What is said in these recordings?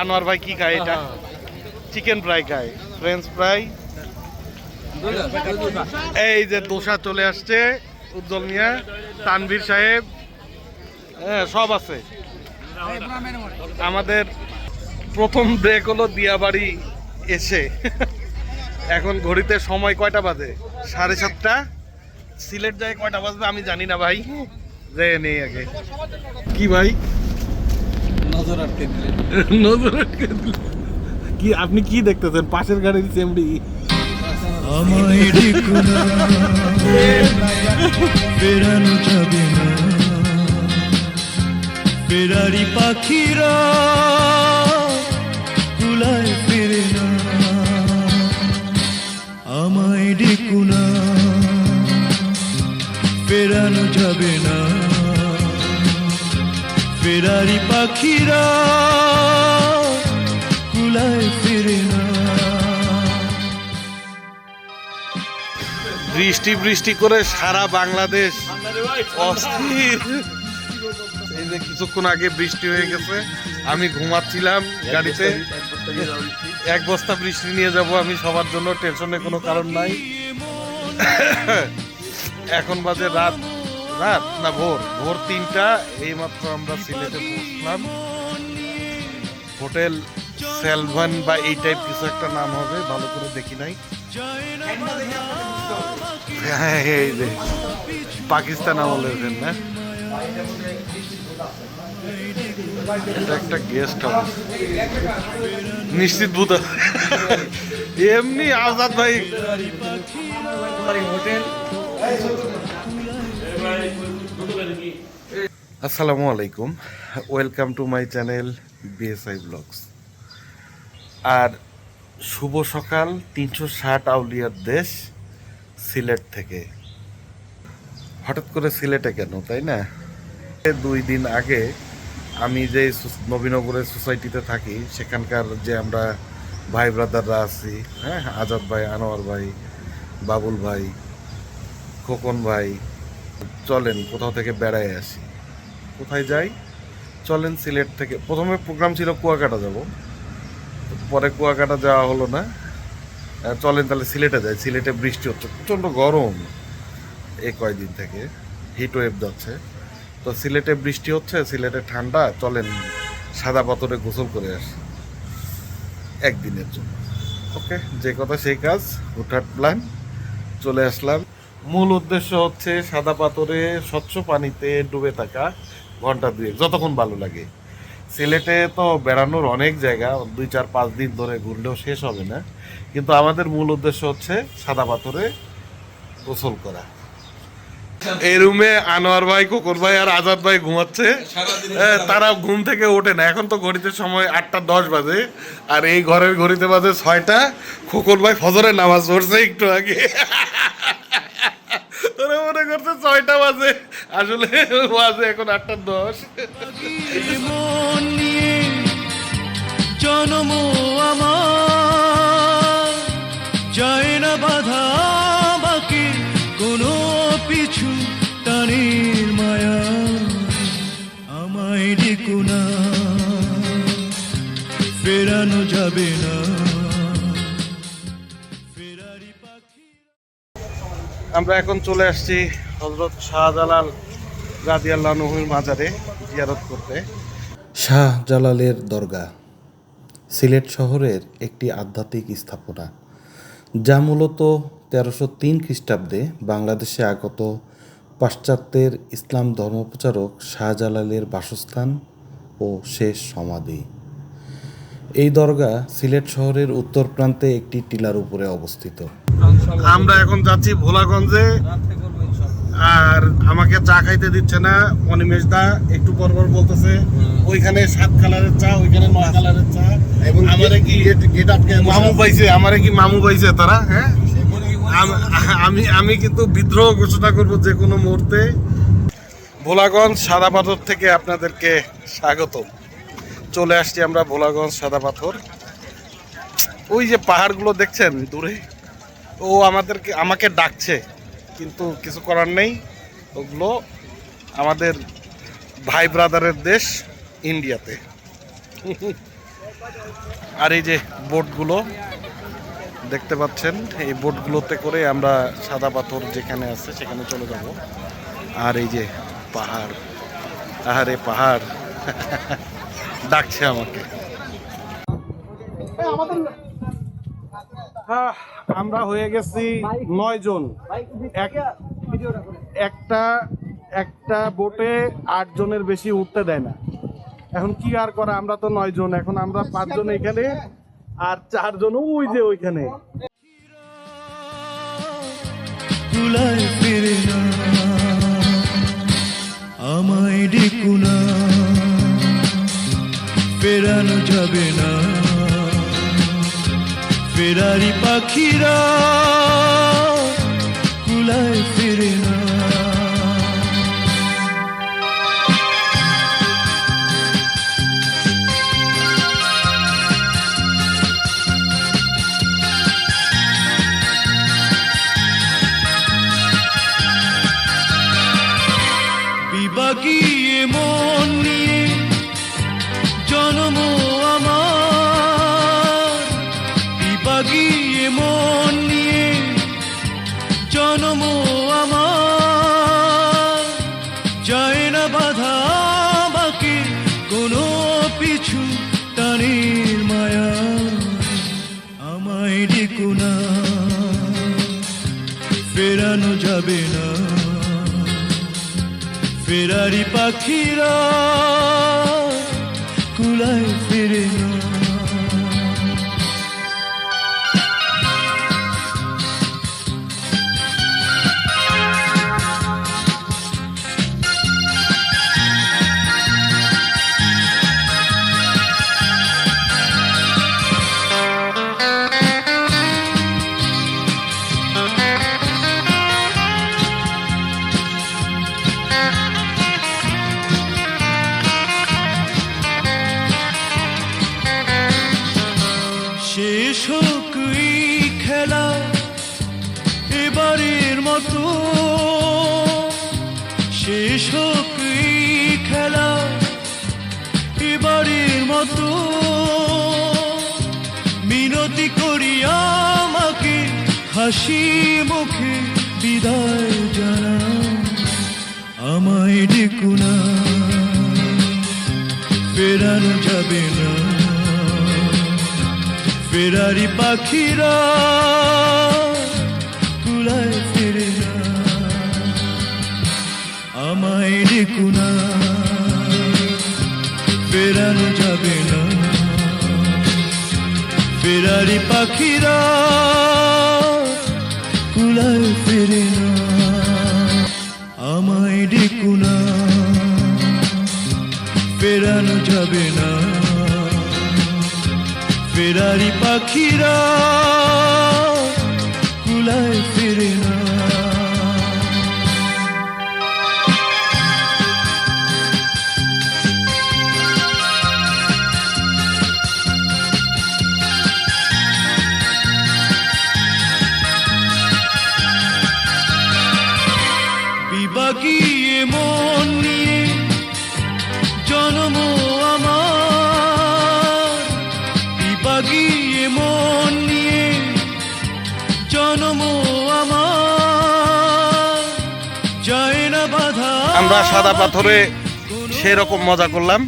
আনোয়ার ভাই কি খায় এটা? চিকেন ফ্রাই খায়। ফ্রেঞ্চ ফ্রাই এই যে দোসা চলে আসছে, উজ্জ্বল মিয়া, তানভীর সাহেব। হ্যাঁ সব আছে। আমাদের প্রথম ব্রেক হলো দিয়াবাড়ি এসে। এখন ঘড়িতে সময় কয়টা বাজে? সাড়ে সাতটা। সিলেট যায় কয়টা বাজবে আমি জানি না ভাই। যে নেই আগে। কি ভাই? নজর আটকে দিলেন। নজর আটকে দিল। কি আপনি কি দেখতেছেন? পাশের গাড়ির ডেকো বেড়ানো যাবে না। বেড়ারি পাখিরা তুলায় ফেরে না। আমায় ডেকো না। বেড়ানো যাবে না। বেড়ারি পাখিরা কুলায় ফেরে না। বৃষ্টি বৃষ্টি করে সারা বাংলাদেশ অস্থির। এই যে কিছুক্ষণ আগে বৃষ্টি হয়ে গেছে, আমি ঘুমাচ্ছিলাম গাড়িতে। এক বস্তা বৃষ্টি নিয়ে যাব আমি, সবার জন্য টেনশনের কোনো কারণ নাই। এখন বাজে রাত রাত। না, ভোর। ভোর তিনটা, এইমাত্র আমরা সিলেটে পৌঁছলাম। হোটেল সেলভান বা এই টাইপ কিছু একটা নাম হবে, ভালো করে দেখি নাই। হ্যাঁ এই যে, পাকিস্তান আমলের না? এটা একটা গেস্ট হাউস নিশ্চিত ভূত এমনি আজাদ ভাই। আসসালামু আলাইকুম। Welcome to my channel BSI blogs আর শুভ সকাল, তিনশো ষাট আউলিয়ার দেশ, সিলেট থেকে। হঠাৎ করে সিলেটে কেন, তাই না? দুই দিন আগে আমি যে নবীনগরের সোসাইটিতে থাকি, সেখানকার যে আমরা ভাই ব্রাদাররা আছি হ্যাঁ আজাদ ভাই, আনোয়ার ভাই, বাবুল ভাই, খোকন ভাই চলেন, কোথাও থেকে বেড়ায় আসি। কোথায় যাই? চলেন সিলেট থেকে। প্রথমে প্রোগ্রাম ছিল কুয়াকাটা যাব। পরে কুয়াকাটা যাওয়া হলো না। চলেন তাহলে সিলেটে যাই। সিলেটে বৃষ্টি হচ্ছে, প্রচণ্ড গরম এই কয়দিন থেকে। হিট ওয়েভ যাচ্ছে। তো সিলেটে বৃষ্টি হচ্ছে, সিলেটে ঠান্ডা। চলেন সাদা পাথরে গোসল করে আসি। একদিনের জন্য। ওকে যে কথা সেই কাজ। হুটহাট প্ল্যান চলে আসলাম। মূল উদ্দেশ্য হচ্ছে সাদা পাথরে স্বচ্ছ পানিতে ডুবে থাকা ঘণ্টা দুয়েক যতক্ষণ ভালো লাগে। সিলেটে তো বেড়ানোর অনেক জায়গা দুই চার পাঁচ দিন ধরে ঘুরলেও শেষ হবে না। কিন্তু আমাদের মূল উদ্দেশ্য হচ্ছে সাদা পাথরে গোসল করা। এই রুমে আনোয়ার ভাই কুকুর ভাই আর আজাদ ভাই ঘুমাচ্ছে। হ্যাঁ, তারা ঘুম থেকে ওঠে না। এখন তো ঘড়িতে সময় আটটা দশ বাজে আর এই ঘরের ঘড়িতে বাজে ছয়টা। খোকন ভাই ফজরের নামাজ পড়ছে একটু আগে। মনে করছে ছয়টা বাজে। আসলে বাজে এখন আটটা দশ। জনম আমার। যায় না বাধা বাকি কোনো পিছু টানের মায়া। আমায় ডেকো না, ফেরানো যাবে না। আমরা এখন চলে আসছি হজরত শাহজালাল রাজিয়াল্লাহ নহুর মাজারে জিয়ারত করতে। শাহ জালালের দরগা সিলেট শহরের একটি আধ্যাত্মিক স্থাপনা, যা মূলত তেরোশো তিন খ্রিস্টাব্দে বাংলাদেশে আগত পাশ্চাত্যের ইসলাম ধর্মপ্রচারক শাহজালালের বাসস্থান ও শেষ সমাধি। এই দরগা সিলেট শহরের উত্তর প্রান্তে একটি টিলার উপরে অবস্থিত। আমরা এখন যাচ্ছি ভোলাগঞ্জে। আর আমাকে চা খাইতে দিচ্ছে না অনিমেষ দা একটু পর পর বলতেছে ওইখানে সাত কালারের চা ওইখানে নয় কালারের চা। এবং আমারে কি মামু পাইছে আমারে কি মামু পাইছে তারা হ্যাঁ? আমি আমি কিন্তু বিদ্রোহ ঘোষণা করব যে কোনো মুহূর্তে। ভোলাগঞ্জ সাদা পাথর থেকে আপনাদেরকে স্বাগত চলে আসছি আমরা ভোলাগঞ্জ সাদা পাথর। ওই যে পাহাড়গুলো দেখছেন দূরে? ও আমাদেরকে আমাকে ডাকছে কিন্তু কিছু করার নেই। ওগুলো আমাদের ভাই ব্রাদারের দেশ ইন্ডিয়াতে। আর এই যে বোটগুলো দেখতে পাচ্ছেন এই বোটগুলোতে করে আমরা সাদা পাথর যেখানে আছে সেখানে চলে যাব। আর এই যে পাহাড় আহারে পাহাড় ডাকছে আমাকে। হ্যাঁ, আমরা হয়ে গেছি নয় জন। একটা একটা বোটে আট জনের বেশি উঠতে দেয় না। এখন কি আর করা আমরা তো নয় জন এখন আমরা পাঁচজন এখানে আর চারজন ওই যে ওইখানে। আমায় ডেকুনা ফেরানো যাবে না। ফেরারি পাখিরা কুলায় ফিরে জন্ম আমার। যায় না বাধা বাকি কোনো পিছু টানের মায়া। আমায় ডেকুনা ফেরানো যাবে না। ফেরারি পাখিরা এই খেলা এবারের মতো। মিনতি করি আমাকে, হাসি মুখে বিদায় জানা আমায় ডেকুনা ফেরানো যাবে না। ফেরারি পাখিরা কুলায় আমায় ডেকুনা ফেরানো যাবে না। ফেরারি পাখিরা কুলায় ফিরে না, আমায় ডেকুনা ফেরানো যাবে না। ফেরারি পাখিরা সাদা পাথরে সেই রকম মজা করলাম।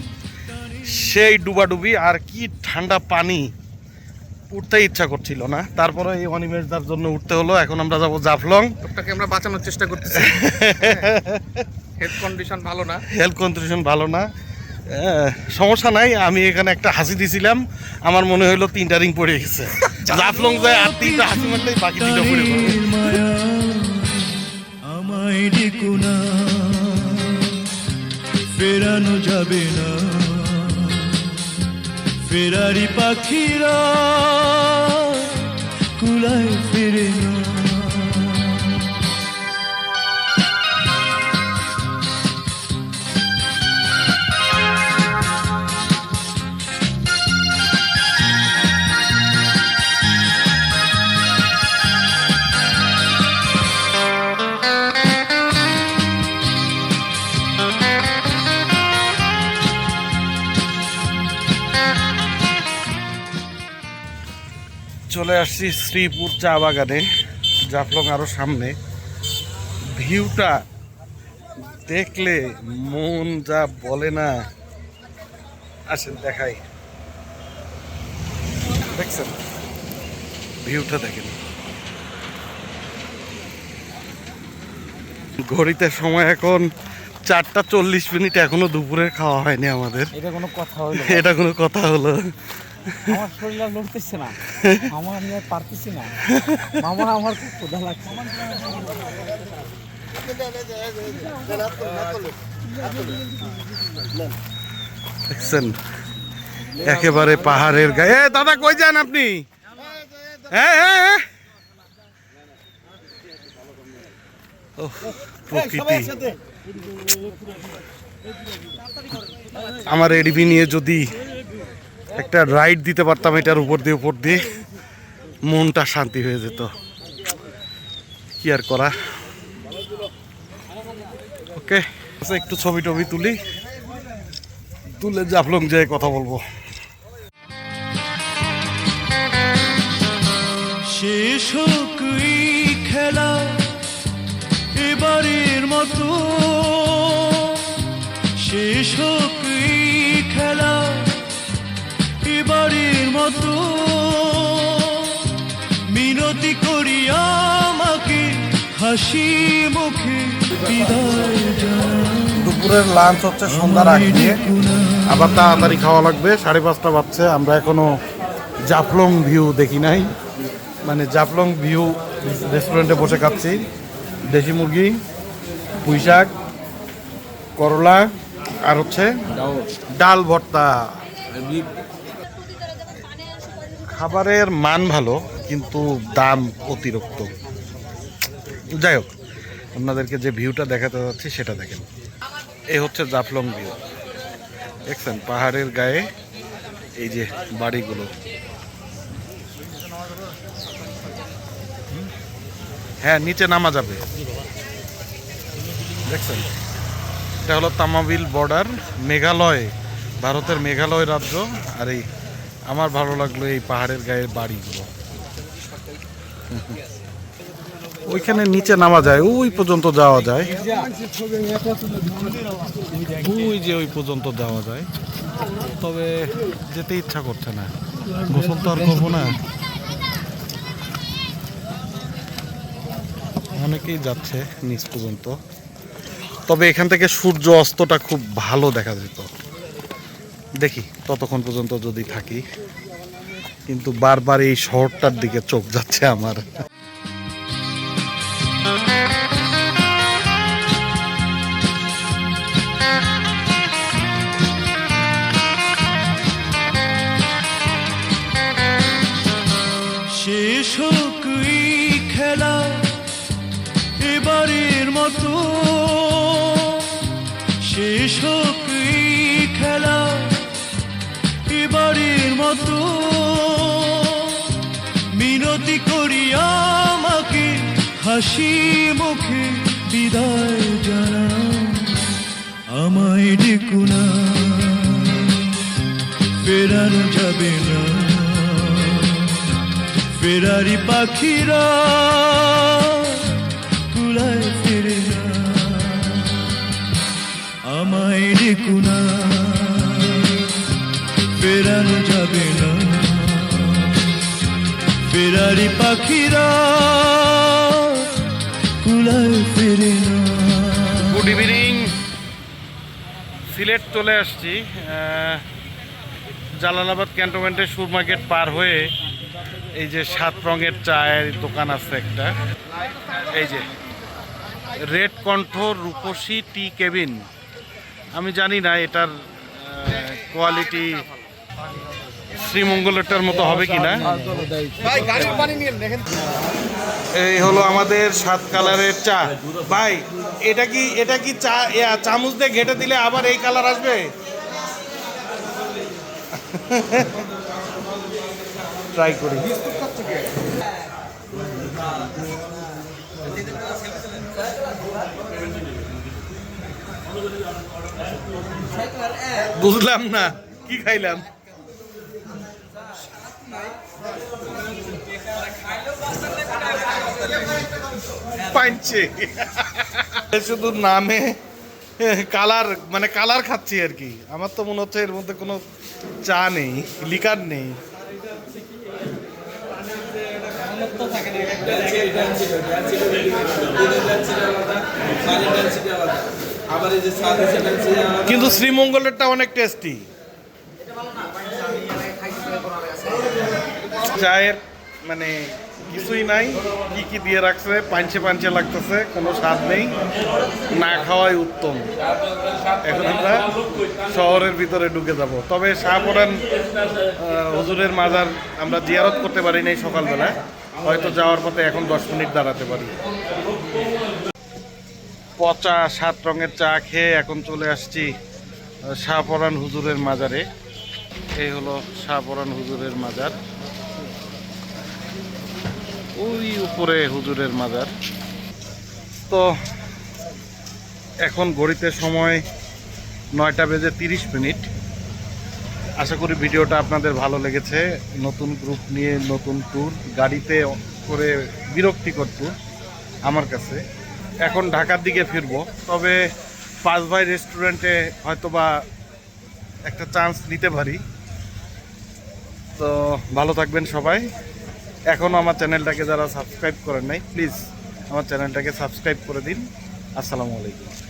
সেই ডুবাডুবি আর কি ঠান্ডা পানি উঠতে ইচ্ছা করছিল না। তারপরে এই অনিমেষদার জন্য উঠতে হলো। এখন আমরা যাব জাফলং। লোকটাকে আমরা বাঁচানোর চেষ্টা করতেছি। হেলথ কন্ডিশন ভালো না। হেলথ কন্ডিশন ভালো না। সমস্যা নাই আমি এখানে একটা হাসি দিছিলাম। আমার মনে হলো তিনটা রিং পড়ে গেছে। জাফলং যায় আর তিনটা হাসি মারলেই বাকি তিনটা পড়ে আমায় ফেরানো যাবে না। ফেরারি পাখিরা কুলায় ফেরে না চলে আসছি শ্রীপুর চা বাগানে জাফলং আরও সামনে। ভিউটা দেখলে মন যা বলে না। আসেন দেখাই। দেখছেন? ভিউটা দেখেন। ঘড়িতে সময় এখন চারটা চল্লিশ মিনিট এখনও দুপুরের খাওয়া হয়নি আমাদের। এটা কোনো কথা হলো এটা কোনো কথা হলো আমার শরীর আর লড়তেছে না। আমার পারতেছি না। মামা, আমার খুব লাগছে। একেবারে পাহাড়ের গায়ে। দাদা, কই যান আপনি? আমার এডিবি নিয়ে যদি একটা রাইড দিতে পারতাম এটার উপর দিয়ে উপর দিয়ে। মনটা শান্তি হয়ে যেত। কি আর করা? ওকে আচ্ছা, একটু ছবি টবি তুলি। তুলে জাফলং যেয়ে কথা বলব। খেলা এবারের মতো। শেষ খেলা এবারের মতো। মিনতি করি আমাকে হাসি মুখে বিদায় দুপুরের লাঞ্চ হচ্ছে সন্ধ্যার আগ দিয়ে। আবার তাড়াতাড়ি খাওয়া লাগবে সাড়ে পাঁচটা বাজছে আমরা এখনও জাফলং ভিউ দেখি নাই। মানে জাফলং ভিউ রেস্টুরেন্টে বসে খাচ্ছি। দেশি মুরগি পুঁই শাক করলা আর হচ্ছে ডাল। ভর্তা। খাবারের মান ভালো, কিন্তু দাম অতিরিক্ত। যাই হোক, আপনাদেরকে যে ভিউটা দেখাতে যাচ্ছি সেটা দেখেন। এই হচ্ছে জাফলং ভিউ দেখছেন, পাহাড়ের গায়ে এই যে বাড়িগুলো। হ্যাঁ নিচে নামা যাবে। দেখছেন? এটা হলো তামাবিল বর্ডার, মেঘালয়, ভারতের মেঘালয় রাজ্য, আর এই আমার ভালো লাগল এই পাহাড়ের গায়ে বাড়িগুলো। ওইখানে নিচে নামা যায়, ওই পর্যন্ত যাওয়া যায়। ওই যে ওই পর্যন্ত যাওয়া যায়। তবে যেতে ইচ্ছা করছে না। গোসল তো আর করব না। অনেকেই যাচ্ছে নিচ পর্যন্ত। তবে এখান থেকে সূর্য অস্তটা খুব ভালো দেখা যেত। দেখি, ততক্ষণ পর্যন্ত যদি থাকি। কিন্তু বারবার এই শহরটার দিকে চোখ যাচ্ছে আমার। শেষ খেলা এবারের মতো। শেষ হোক আমাকে হাসি মুখে বিদায় জানাও। আমায় ডেকুনা ফেরানো যাবে না। ফেরারি পাখিরা কুলায় ফেরে না। আমায় ডেকুনা ফেরারি পাখিরা কুলায় ফেরে গুড ইভিনিং সিলেট চলে আসছি জালালাবাদ ক্যান্টনমেন্টের সুর মার্কেট পার হয়ে এই যে সাত রঙের চায়ের দোকান আছে একটা। এই যে, রেড কণ্ঠ রূপসী টি কেবিন। আমি জানি না এটার কোয়ালিটি শ্রীমঙ্গলেরটার মতো হবে নিয়ে দেখেন। এই হলো আমাদের সাত কালারের চা। ভাই এটা কি এটা কি চা চামচ দিয়ে ঘেটে দিলে আবার এই কালার আসবে? ট্রাই করি। বুঝলাম না কি খাইলাম? পাইছে শুধু নামে, কালার মানে কালার খাচ্ছি আর কি। আমার তো মনে হচ্ছে এর মধ্যে কোনো চা নেই, লিকার নেই। কিন্তু শ্রীমঙ্গলেরটা অনেক টেস্টি চায়ের মানে কিছুই নাই, কি কি দিয়ে রাখছে, পাঞ্চে পাঞ্চে লাগতেছে, কোনো স্বাদ নেই, না খাওয়াই উত্তম। এখন আমরা শহরের ভিতরে ঢুকে যাব। তবে শাহপরান হুজুরের মাজার আমরা জিয়ারত করতে পারি নাই সকালবেলা। হয়তো যাওয়ার পথে এখন দশ মিনিট দাঁড়াতে পারি। পচা, সাত রঙের চা খেয়ে এখন চলে আসছি শাহপরান হুজুরের মাজারে। এই হলো শাহপরান হুজুরের মাজার। ওই উপরে হুজুরের মাজার। তো এখন ঘড়িতে সময় নয়টা বেজে তিরিশ মিনিট। আশা করি ভিডিওটা আপনাদের ভালো লেগেছে। নতুন গ্রুপ নিয়ে নতুন ট্যুর, গাড়িতে করে বিরক্তিকর ট্যুর আমার কাছে। এখন ঢাকার দিকে ফিরবো, তবে পাঁচ ভাই রেস্টুরেন্টে হয়তোবা একটা চান্স নিতে পারি। তো ভালো থাকবেন সবাই। এখনও আমার চ্যানেলটাকে যারা সাবস্ক্রাইব করেন নাই প্লিজ আমার চ্যানেলটাকে সাবস্ক্রাইব করে দিন। আসসালামু আলাইকুম।